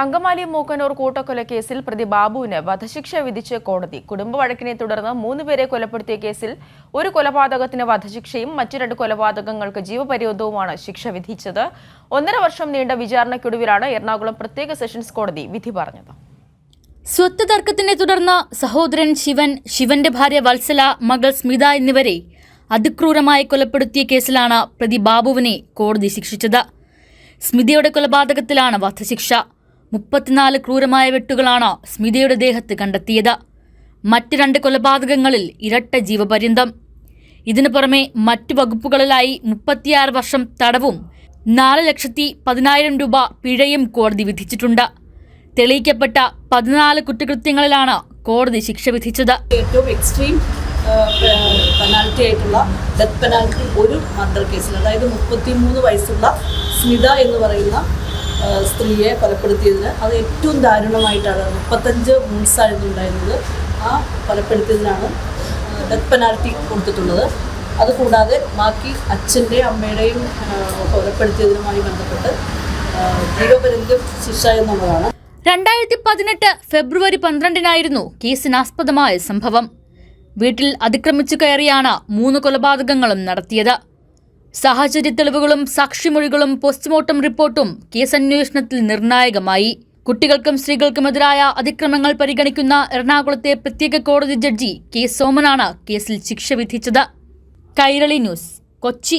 അങ്കമാലി മൂക്കനൂർ കൂട്ടക്കൊലക്കേസിൽ പ്രതി ബാബുവിന് വധശിക്ഷ വിധിച്ച് കോടതി. കുടുംബ വഴക്കിനെ തുടർന്ന് മൂന്നുപേരെ കൊലപ്പെടുത്തിയ കേസിൽ ഒരു കൊലപാതകത്തിന് വധശിക്ഷയും മറ്റു രണ്ട് കൊലപാതകങ്ങൾക്ക് ജീവപര്യന്തവുമാണ് ശിക്ഷ വിധിച്ചത്. ഒന്നര വർഷം നീണ്ട വിചാരണയ്ക്കൊടുവിലാണ് എറണാകുളം പ്രത്യേക സെഷൻസ് കോടതി വിധി പറഞ്ഞത്. സ്വത്ത് തർക്കത്തിനെ തുടർന്ന് സഹോദരൻ ശിവൻ ശിവന്റെ ഭാര്യ വത്സല മകൾ സ്മിത എന്നിവരെ അതിക്രൂരമായി കൊലപ്പെടുത്തിയ കേസിലാണ് പ്രതി ബാബുവിനെ കോടതി ശിക്ഷിച്ചത്. സ്മിതയുടെ കൊലപാതകത്തിലാണ് വധശിക്ഷ. മുപ്പത്തിനാല് ക്രൂരമായ വെട്ടുകളാണ് സ്മിതയുടെ ദേഹത്ത് കണ്ടെത്തിയത്. മറ്റ് രണ്ട് കൊലപാതകങ്ങളിൽ ഇരട്ട ജീവപര്യന്തം. ഇതിനു പുറമെ മറ്റു വകുപ്പുകളിലായി മുപ്പത്തിയാറ് വർഷം തടവും നാല് ലക്ഷത്തി പതിനായിരം രൂപ പിഴയും കോടതി വിധിച്ചിട്ടുണ്ട്. തെളിയിക്കപ്പെട്ട പതിനാല് കുറ്റകൃത്യങ്ങളിലാണ് കോടതി ശിക്ഷ വിധിച്ചത്. ഏറ്റവും എക്സ്ട്രീം പെനാൽറ്റി ആയിട്ടുള്ള ഡെത്ത് പെനാൽറ്റി ഒരു മർഡർ കേസിൽ അതായത് മുപ്പത്തി മൂന്ന് വയസ്സുള്ള സ്മിത എന്ന് പറയുന്ന സ്ത്രീയെ കൊലപ്പെടുത്തിയതിന് അത് ഏറ്റവും ദാരുണമായിട്ടാണ് മുപ്പത്തഞ്ച് മൂൺസായിരുന്നു ഉണ്ടായിരുന്നത്. ആ കൊലപ്പെടുത്തിയതിനാണ് ഡെത്ത് പെനാൽറ്റി കൊടുത്തിട്ടുള്ളത്. അതുകൂടാതെ ബാക്കി അച്ഛന്റെയും അമ്മയുടെയും കൊലപ്പെടുത്തിയതിനുമായി ബന്ധപ്പെട്ട് ജീവപര്യന്തം ശിക്ഷ എന്നുള്ളതാണ്. രണ്ടായിരത്തി പതിനെട്ട് ഫെബ്രുവരി പന്ത്രണ്ടിനായിരുന്നു കേസിനാസ്പദമായ സംഭവം. വീട്ടിൽ അതിക്രമിച്ചു കയറിയാണ് മൂന്ന് കൊലപാതകങ്ങളും നടത്തിയത്. സാഹചര്യ തെളിവുകളും സാക്ഷിമൊഴികളും പോസ്റ്റ്മോർട്ടം റിപ്പോർട്ടും കേസ് അന്വേഷണത്തിൽ നിർണായകമായി. കുട്ടികൾക്കും സ്ത്രീകൾക്കുമെതിരായ അതിക്രമങ്ങൾ പരിഗണിക്കുന്ന എറണാകുളത്തെ പ്രത്യേക കോടതി ജഡ്ജി കെ സോമനാണ് കേസിൽ ശിക്ഷ വിധിച്ചത്. കൈരളി ന്യൂസ് കൊച്ചി.